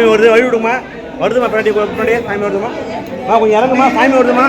சாமி வருது வழி விடுமா? வருதுமா பின்னாடி பின்னாடியே சாமி வருதுமா? மா கொஞ்சம் இறங்குமா சாமி வருதுமா?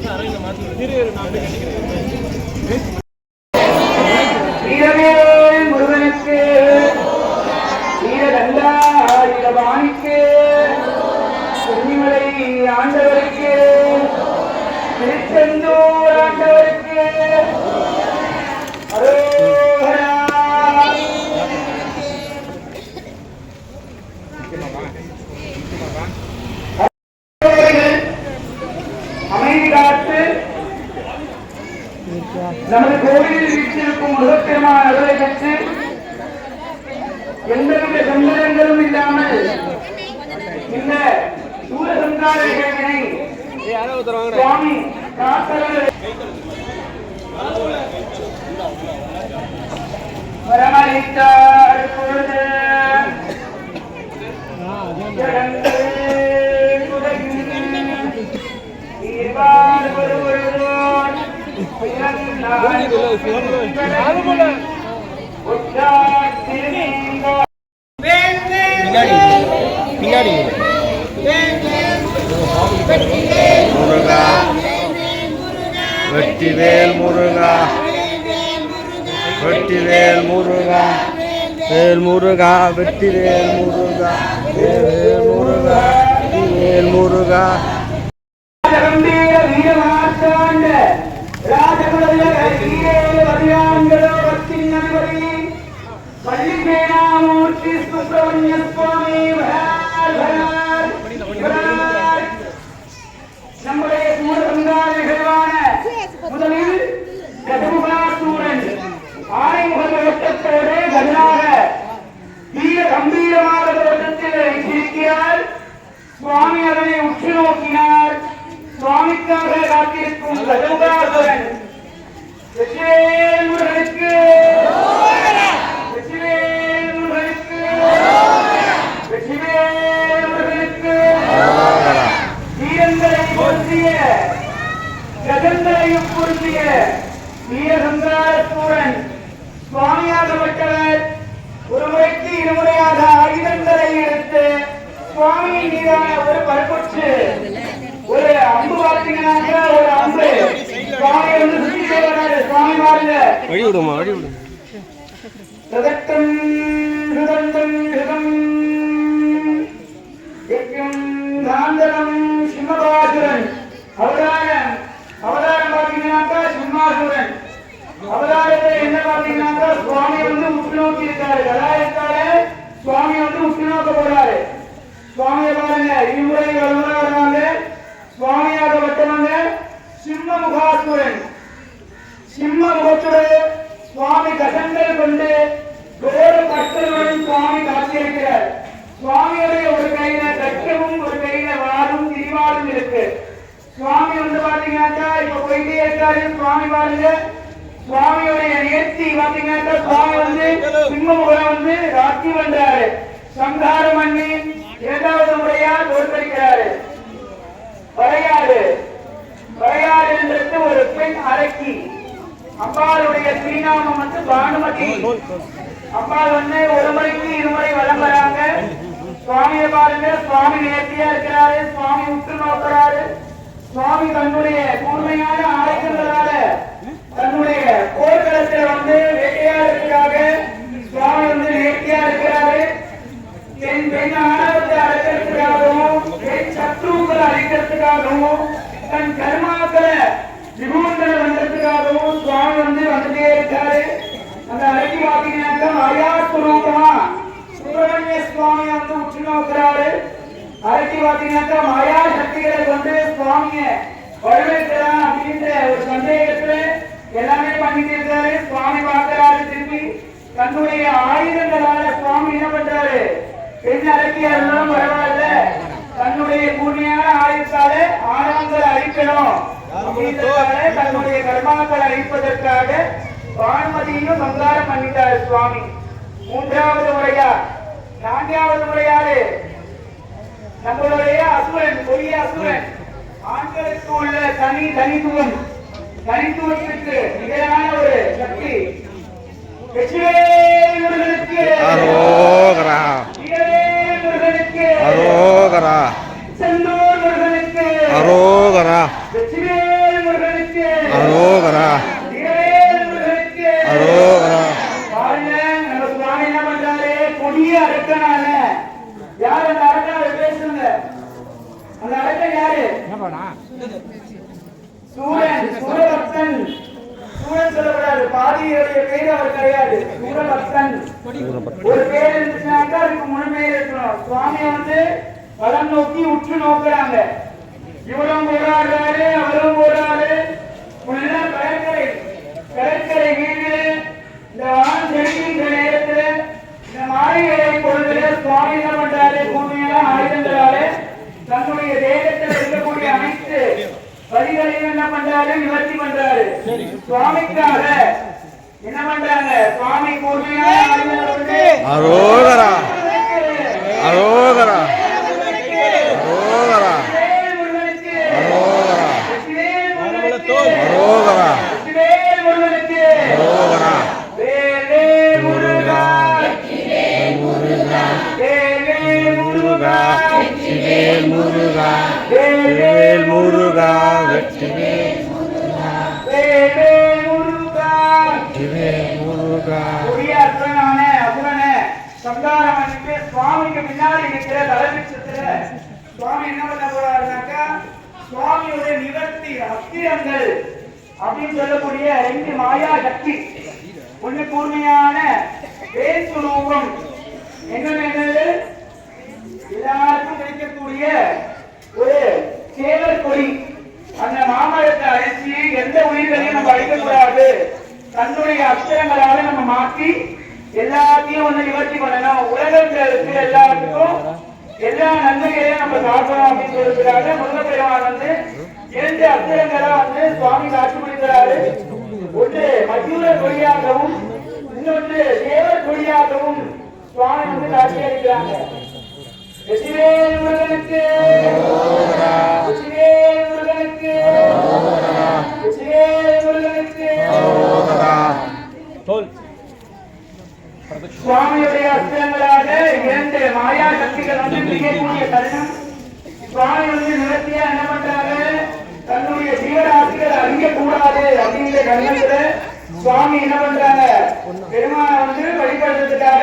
வீரவேல் முருகனுக்கு வீரதண்டாயுதபாணிக்கு சென்னிமலை ஆண்டவருக்கு திருச்செந்தூர் ஆண்டவருக்கு அமைதி காத்து நமது கோவிலில் வீற்றிருக்கும் முருகப்பெருமான் அருளை பெற்று எந்தவித சந்தேகங்களும் இல்லாமல் இந்த சூரசந்தார நிகழ்வினை சுவாமி காத்தருள் வரமளித்தார் பொழுது. பின்னாடி முருகா. வெற்றிவேல் முருகா. வெற்றிவேல் முருகா வேல் முருகா. வெற்றிவேல் முருகா வேல் முருகா. வேல் முருகா. பள்ளிமேனாமூர்த்தி சுப்பிரமணிய சுவாமி வரார், வரார், வரார். நம்முடைய சூரசங்கார நிகழ்வான முதலில் கதமுகாசூரன் ஆணைமுக சுவாமியின் மீதான ஒரு பரப்புச்சு. ஒரு அம்பு பார்த்தீங்கன்னாக்க ஒரு அம்பு. சுவாமி வந்து சுத்தி செய்வாரு சுவாமி பாருங்க வழி விடுமா வழி விடு பிரதட்டம் ஹிருதண்டம் ஹிருதம் யஜ்ஞம் தாந்தரம் சிம்மபாசுரன். அவதாரம் பார்த்தீங்கன்னாக்கா சிம்மாசுரன் அவதாரத்தை என்ன பார்த்தீங்கன்னாக்கா சுவாமி வந்து உற்று நோக்கி இருக்காரு கதாயத்தால சுவாமி வந்து உற்று நோக்க போறாரு சுவாமியை பாருங்க இருமுறை வலுமுறை வர்றாங்க சுவாமியாக வட்டவங்க சிம்ம முகாசுரன் சிம்ம முகத்துடன் சுவாமி கசங்கள் கொண்டு கோர பக்தர்களுடன் சுவாமி காத்திருக்கிறார் சுவாமியுடைய ஒரு கையில கட்டமும் ஒரு கையில வாரும் இருக்கு. சுவாமி வந்து பாத்தீங்கன்னாக்கா இப்ப போயிட்டே இருக்காரு. சுவாமி பாருங்க. சுவாமியுடைய நேர்த்தி பாத்தீங்கன்னாக்கா சுவாமி வந்து சிம்மமுகம் வந்து ராட்சி பண்றாரு. சம்ஹாரம் பண்ணி இரண்டாவது முறையா தோற்கடிக்கிறாரு. வரையாடு வரையாடு என்றது ஒரு பெண் அரக்கி அம்பாளுடைய திருநாமம் வந்து பானுமதி. அம்பாள் வந்து ஒரு முறைக்கு இருமுறை வலம் வராங்க. சுவாமியை பாருங்க. சுவாமி நேர்த்தியா இருக்கிறாரு. சுவாமி உற்று நோக்கிறாரு. சுவாமி தன்னுடைய கூர்மையான ஆயுதங்களால தன்னுடைய போர்க்களத்தில் வந்து வேட்டையாடுறதுக்காக சுவாமி வந்து நேர்த்தியா இருக்கிறாரு. என் பெண் ஆணவத்தை அழைக்கிறதுக்காகவும் என் சத்ருக்களை அழைக்கிறதுக்காகவும் தன் கர்மாக்களை விபூண்டனை வந்ததுக்காகவும் சுவாமி வந்து வந்துட்டே இருக்காரு. அந்த அழைக்கு பாத்தீங்கன்னாக்கா மாயாஸ்வரூபமா சுப்பிரமணிய சுவாமி வந்து உற்று நோக்கிறாரு அழகி பாத்தீங்கன்னாக்கா மாயா சக்திகளை கொண்டு சுவாமிய வலுவைக்கலாம் அப்படின்ற ஒரு சந்தேகத்துல எல்லாமே பண்ணிட்டு இருக்காரு. சுவாமி பார்க்கிறாரு. திரும்பி தன்னுடைய ஆயுதங்களால சுவாமி என்ன பண்றாரு? பெண் அடக்கியா இருந்தாலும் பரவாயில்ல தன்னுடைய கூர்மையான ஆயுதத்தால ஆணவங்களை அழிக்கணும். அப்படின்றதால தன்னுடைய கர்மாக்களை அழிப்பதற்காக பானுமதியும் சங்காரம் பண்ணிட்டாரு சுவாமி. மூன்றாவது முறையா? நான்காவது முறையாரு நம்மளுடைய அசுரன் கொடிய அசுரன். ஆண்களுக்கு உள்ள தனி தனித்துவம் தனித்துவத்திற்கு நிகரான ஒரு சக்தி. அரோகரா. அரோகரா. செந்தூர் முருகனுக்கு. அரோகரா. আরো சங்காரம் சுவாமிக்கு பின்னாடி இருக்கிற தலைமைச்சத்துல சுவாமி என்ன பண்ண போறாருனாக்கா சுவாமியுடைய நிவர்த்தி அஸ்திரங்கள் அப்படின்னு சொல்லக்கூடிய ரெண்டு மாயா சக்தி. ஒண்ணு கூர்மையான வேசுரூபம் என்னன்னு என்னது எல்லாருக்கும் கிடைக்கக்கூடிய ஒரு சேவல் கொடி. அந்த மாமரத்தை அழிச்சு எந்த உயிர்களையும் நம்ம அழிக்கக்கூடாது. தன்னுடைய அக்ஷரங்களால நம்ம மாற்றி எல்லாத்தையும் வந்து நிவர்த்தி பண்ணணும். உலகத்துல உலகங்களுக்கு எல்லாத்துக்கும் எல்லா நன்மைகளையும் நம்ம சாப்பிடணும் அப்படின்னு சொல்லிருக்கிறாங்க முருகப்பெருமான் வந்து இரண்டு அக்ஷரங்களா வந்து சுவாமி காட்சி கொடுக்கிறாரு. ஒன்று மயூர தொழிலாகவும் இன்னொன்று தேவ தொழிலாகவும் சுவாமி வந்து காட்சி அளிக்கிறாங்க. வெற்றிவேல் மகனுக்கு வெற்றிவேல் சுவாமியுடைய அஸ்திரங்களாக இரண்டு மாயா சக்திகள் வந்து மிகக்கூடிய தருணம். சுவாமி வந்து நிவர்த்தியா என்ன பண்றாங்க? தன்னுடைய ஜீவராசிகள் அழிய கூடாது அப்படிங்கிற கண்ணத்துல சுவாமி என்ன பண்றாங்க? பெருமானை வந்து வழிபடுறதுக்காக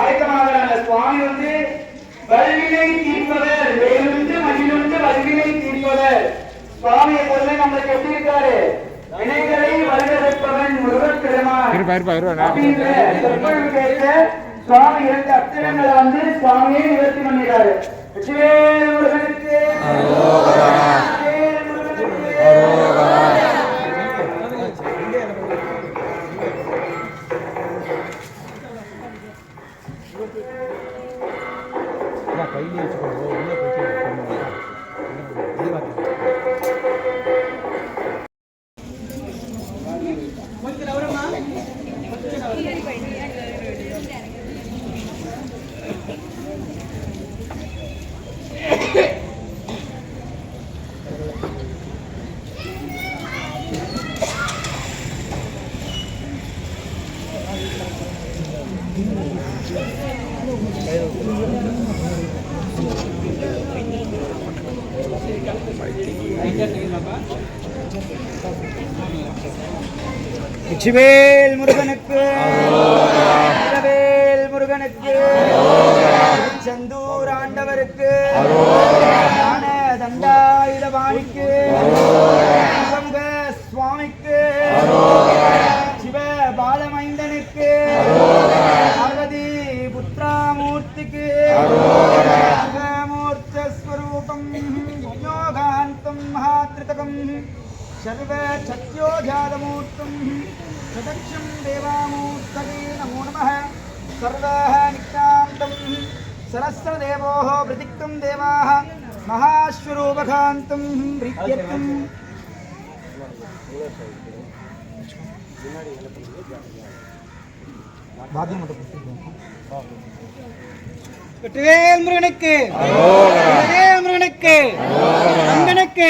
ஆயத்தமாகறாங்க சுவாமி வந்து வல்வினை தீர்ப்பவர் வேலுண்டு மகிழுண்டு வல்வினை தீர்ப்பவர். சுவாமியை எப்போதுமே நம்மளுக்கு எப்படி இருக்காரு வினைகளை வருகிறப்பவன் முருகப் பெருமான் அப்படின்ற சொற்பொழிவு கேட்க சுவாமி இரண்டு அக்ஷரங்களை வந்து சுவாமியே நிவர்த்தி பண்ணிடுறாரு வெற்றிவேல் முருகனுக்கு. வெற்றிவேல் முருகனுக்கு. வெற்றிவேல் முருகனுக்கு. வீரவேல் முருகனுக்கு. செந்தூர் ஆண்டவருக்கு. ஞான தண்டாயுதபாணிக்கு सर्वाः निक्तान्तं सरस्वदेवोः प्रतिक्तं देवाः महाश्वरूपकान्तं प्रीत्यर्थं வெற்றிவேல் முருகனுக்கு வெற்றிவேல் முருகனுக்கு அங்கனுக்கு முருகனுக்கு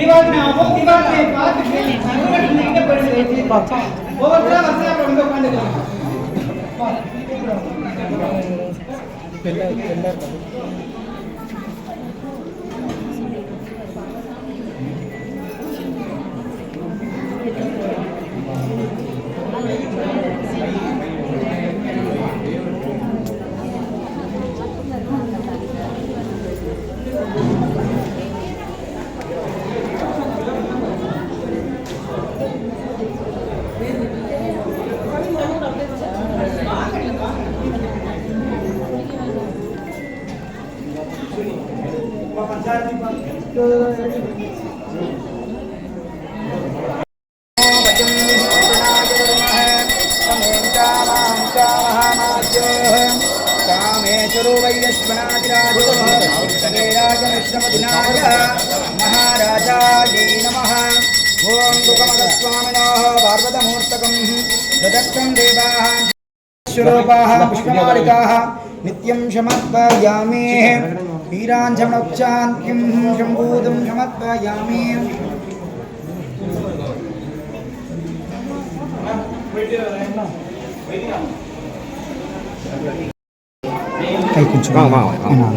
ஆகும் தீபாவளியை பார்த்துட்டு சங்கடம் நீக்கப்படுகிறது ஒவ்வொருத்தரும் வசதியா வந்து உட்காந்துக்கலாம் विश्वरो वैश्वनाथिराजोराजमिश्रमधिनाय महाराजायै नमः। ॐ दुःखमदस्वामिनः भार्गवतमूर्तकं नित्यं समर्पयामेः वीरान् समर्पचान्त्यं शम्भूतं समर्पयामि 哎，不错，棒棒的，棒。